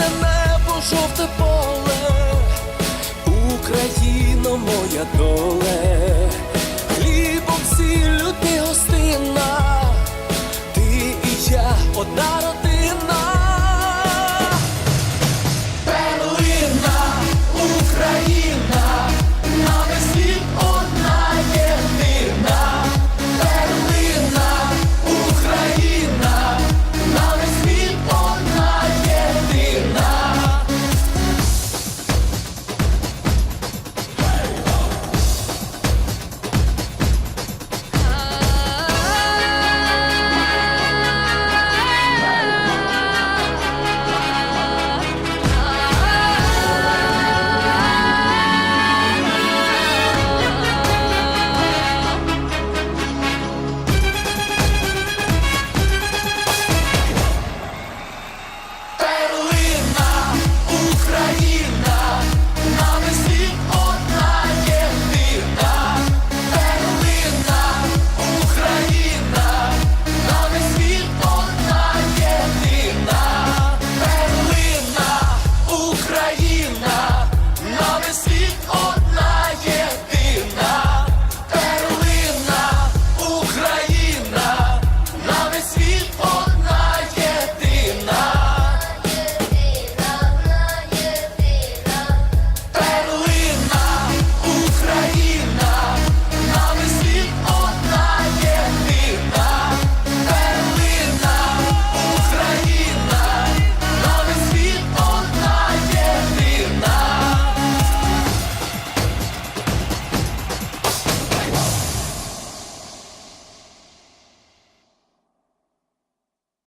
Блакитне небо, жовте поле, Україно, моя доле.